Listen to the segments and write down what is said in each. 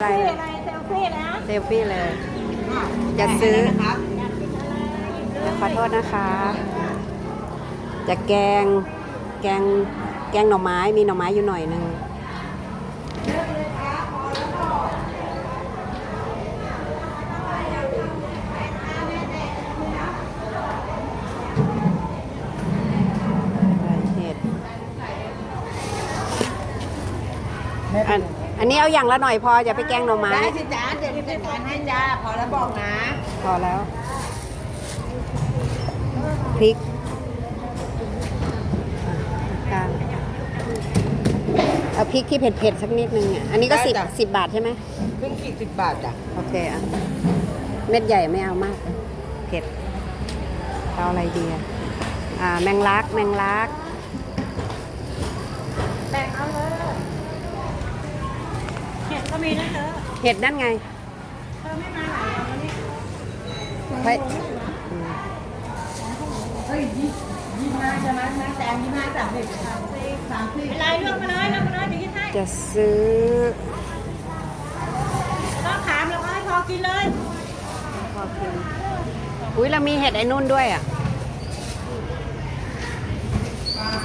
อะไรฟี่เลยอะไรเซลฟี่นะเซลฟี่เลยจะซื้อขอโทษนะคะ จะแกง แกง แกงหน่อไม้ มีหน่อไม้อยู่หน่อยหนึ่งใส่เห็ด อันอันนี้เอาอย่างละหน่อยพออย่าไปแกงหน่อไม้ได้สิจ้าเดี๋ยวพี่จัดการให้จ้าพอแล้วบอกนะพอแล้วพริกอะกลางเอาพริกที่เผ็ดๆสักนิดนึงอะอันนี้ก็ได้สิบจ้ะ สิบบาทใช่ไหมครึ่งขีดสิบบาทจ้ะโอเคอะเม็ดใหญ่ไม่เอามากเผ็ดเอาอะไรดีอะอ่าแมงลักแมงลัก แบ่งเอาเลยเห็ ดก็มีนะเธอเห็ดนั่นไง เธอไม่มาหลายวันแล้วนี่เฮ้ยอืมเฮ้ยยี่ยี่ห้าใช่ไหมแม่แตงยี่ห้าสามสิบสามสิบสามสิบอะไรเลือกมาเลยเลือกมาเลยเดี๋ยวคิดให้จะซื้อต้องถามแล้วก็ให้พอกินเลยพอกิน อุ้ยเรามีเห็ดไอ้นุ่นด้วยอะ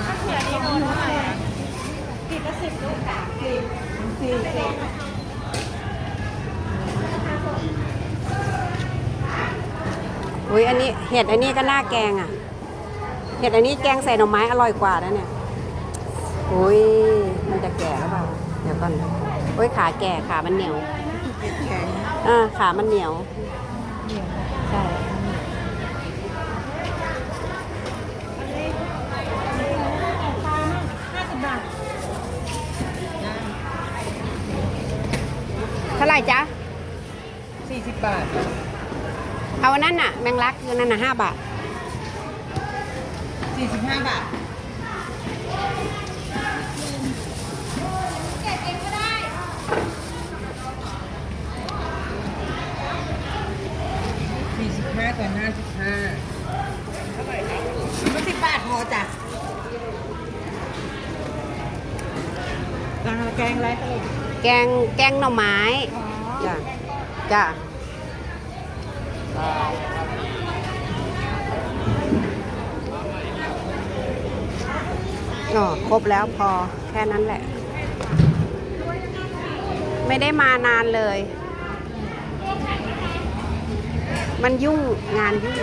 ถ้าเผื่อนี้โดนเท่าไหร่อะขีดละสิบลูกค่ะขีดขีดขีด อุ้ยอันนี้เห็ดอันนี้ก็น่าแกงอะ เห็ดอันนี้แกงใส่หน่อไม้อร่อยกว่านะเนี่ยอุ้ยมันจะแก่หรือเปล่าเดี๋ยวก่อนอุ้ยขาแก่ขามันเหนียวอ่าขามันเหนียวใช่ห้าสิบบาทเท่าไหร่จ๊ะ สี่สิบบาท เอาอันนั้นน่ะแมงลักคือนั่นน่ะห้าบาทสี่สิบห้าบาทสี่สิบห้าต่อห้าสิบห้าเท่าไหร่ครับสิบบาทพอจ้ะกางแกงอะไรสรุปแกงแกงหน่อไม้จ้ะจ้ะ อ๋อครบแล้วพอแค่นั้นแหละ ไม่ได้มานานเลย มันยุ่งงานยุ่ง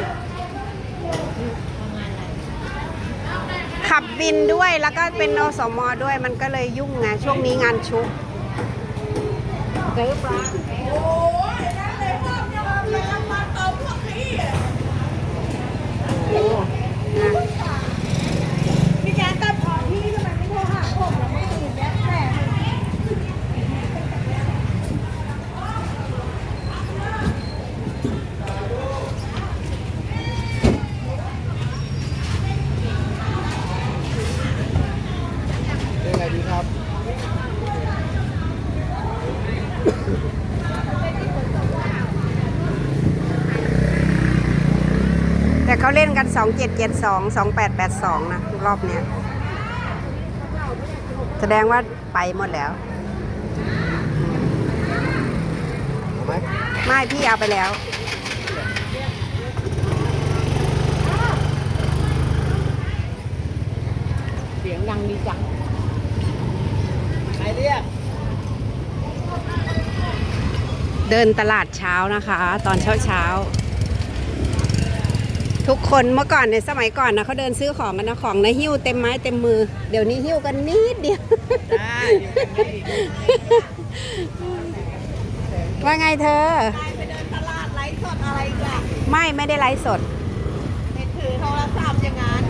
ขับบินด้วยแล้วก็เป็นอสมด้วยมันก็เลยยุ่งไงช่วงนี้งานชุกซื้อปลาโอ้นะ พี่แจ๊คตัดพอพี่ทำไมไม่โทรหาผมแล้วไม่ตื่นแม่แม่เป็นไงดีครับ เขาเล่นกัน 2772 2882 นะ รอบเนี้ย แสดงว่าไปหมดแล้วเอาไหมไม่พี่เอาไปแล้ว เสียงดังดีจังใครเรียก เดินตลาดเช้านะคะ ตอนเช้าเช้าๆ ทุกคนเมื่อก่อนในยสมัยก่อนนะเขาเดินซื้อของกันนะของนะหิ้วเต็มไม้เต็มมือ เดี๋ยวนี้หิ้วกันนิดเดียวได้อยู่กันนี่ว่าไงเธอ ไปเดินตลาดไลฟ์สดอะไรอีกันไม่ไม่ได้ไลฟ์สดไปถือโทรศัพท์อย่างนั้น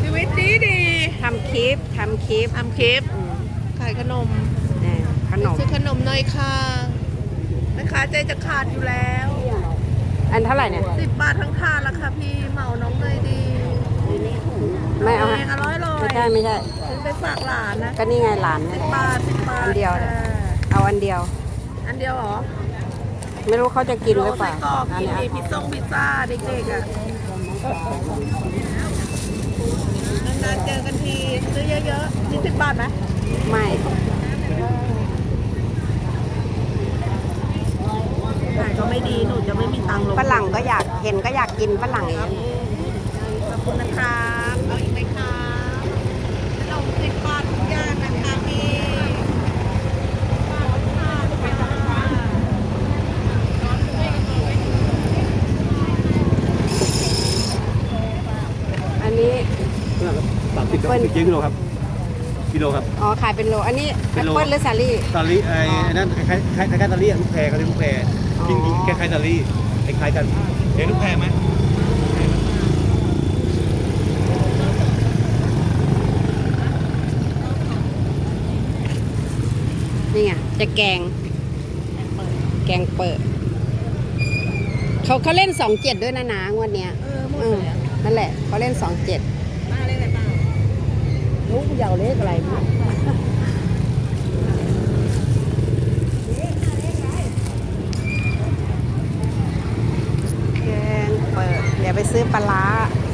ชีวิตดีดีทำคลิปทำคลิป ทำคลิปอืมขายขนมเนี่ย ขนม ซื้อขนมหน่อยค่ะแม่ค้าใจจะขาดอยู่แล้วอันเท่าไหร่เนี่ย สิบบาททั้งทานแล้วค่ะพี่เหมาน้องเลยดีไม่เอาเอฮะ งอร่อยเลไม่ยใช่ไม่ใช่ ซื้อไปฝากหลานนะก็นี่ไงหลาน สิเนี่ยบบาทสิบบาทอันเดียวเนี่ยจ้าเอาอันเดียว อันเดียวเหรอไม่รู้เขาจะกินหรือเปล่าโไส้กรอกอันกินเนี้ยดีพิซซ่งพิซซ่าเด็กๆอะซื้อเยอะๆยี่สิบบาทไหมไม่ ขายก็ ไม่ดีหนูจะไม่มีตังค์ลงฝรั่งก็อยากเห็นก็อยากกินฝรั่งอย่างนี้ยขอบคุณนะครับเอาอีกไหมครับเราสิบบาททุกอย่างนะคะพี่อันนี้สามสิบเปิ้ลสิบกิโลครับกิโลครับ อ๋อขายเป็นโล อันนี้เป็แอนปโลเปิลหรือสาลี่ซาลีไอ้ไอ้นั่นคล้ายๆคล้ายๆคล้ายๆซาลีอะลูกแพรเขาเรียกลูกแพร อ๋อจริงๆคล้ายๆซาลีคล้ายๆกันเห็นลูกแพรไหมนี่ไงจะแกง แกงเปิด เขาเขาเล่นสองเจ็ดด้วยนะนางวดเนี้ยเออหมดเออเลยอะนั่นแหละเขาเล่นสองเจ็ดมาเลยไหนเปล่าลูกยาวเลขอะไรมั้งแกงเปิด เดี๋ยวไปซื้อปลาร้า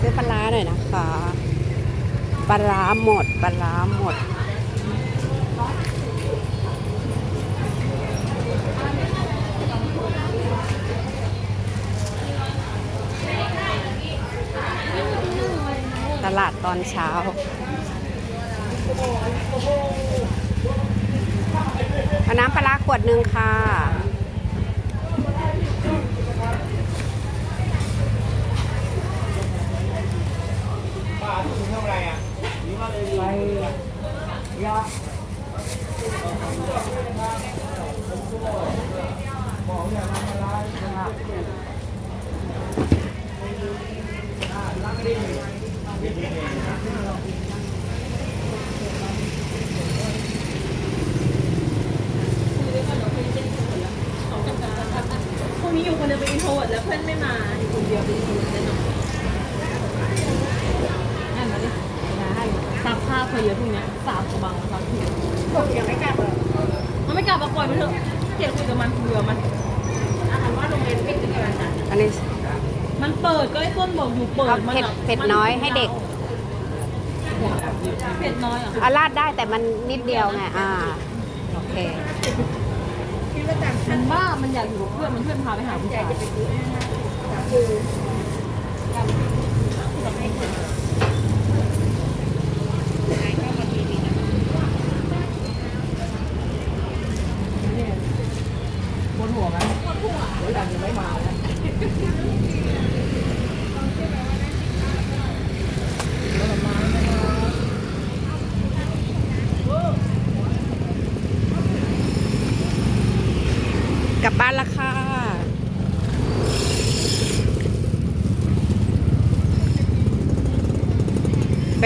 ซื้อปลาร้าหน่อยนะคะปลาร้าหมดปลาร้าหมด ตลาดตอนเช้า น้ำปลาร้าขวดหนึ่งค่ะ พรุ่งนี้อยู่คนเดียวเป็นอินโทรแล้วเพื่อนไม่มาอยู่คนเดียวเป็นอินโทรแน่นอนาเพอเยอะพวกเนี้ยสามกระบังซักทียังไม่กลับเลยมันไม่กลับมาปล่อยมันเถอะเกียคุยกับมันคุยกับมันอาหารว่าโรงเรียนปิดกี่วันจ้ะอันนี้มันเปิดก็ไอ้ต้นบอกอยู่เปิดเอามันเผ็ดอะเผ็ดน้อยให้เด็กเผ็ดน้อยเหรอะเอาราดได้แต่มันนิดเดียวไงอ่าโอเคมันบ้ามันอยากอยู่กับเพื่อนมันเพื่อนพาไปหาผู้ชาย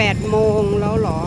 8โมงแล้วหรอ